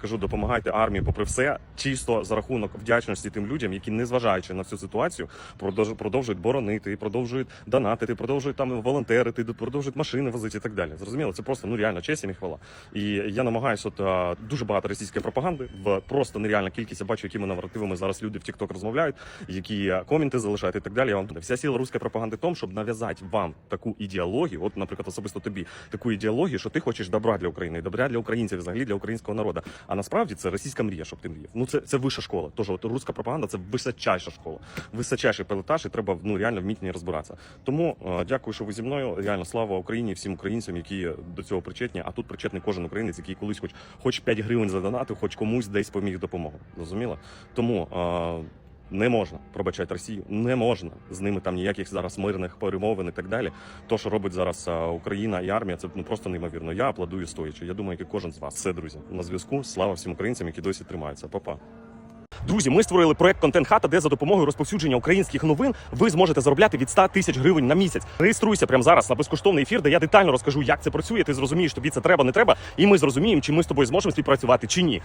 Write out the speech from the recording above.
Кажу, допомагайте армії, попри все, чисто за рахунок вдячності тим людям, які, незважаючи на всю ситуацію, продовж- продовжують боронити, продовжують донатити, продовжують там волонтерити, продовжують машини возити і так далі. Зрозуміло, це просто ну реально честь і хвала. І я намагаюся, от дуже багато російської пропаганди в просто нереальна кількість. Я бачу, якими наративами зараз люди в TikTok розмовляють, які коменти залишають і так далі. Я вам вся сила руської пропаганди в тому, щоб нав'язати вам таку ідеологію, от, наприклад, особисто тобі таку ідеологію, що ти хочеш добра для України, добра для українців, взагалі для українського народу. А насправді це російська мрія, щоб ти мріяв. Ну це, це вища школа. Тож от руська пропаганда це височайша школа, височайший пелетаж, і треба ну реально вміти не розбиратися. Тому е, дякую, що ви зі мною. Реально слава Україні, всім українцям, які до цього причетні. А тут причетний кожен українець, який колись, хоч хоч 5 гривень задонатив, хоч комусь десь поміг допомогу. Розуміло? Тому. Е, не можна пробачати Росію, не можна з ними там ніяких зараз мирних перемовин і так далі. То, що робить зараз Україна і армія, це ну просто неймовірно. Я аплодую стоячи. Я думаю, як і кожен з вас. Все, друзі, на зв'язку. Слава всім українцям, які досі тримаються. Па-па. Друзі, ми створили проект Контент Хата, де за допомогою розповсюдження українських новин ви зможете заробляти від 100 тисяч гривень на місяць. Реєструйся прямо зараз на безкоштовний ефір, де я детально розкажу, як це працює. Ти зрозумієш, тобі це треба, не треба, і ми зрозуміємо, чи ми з тобою зможемо співпрацювати чи ні.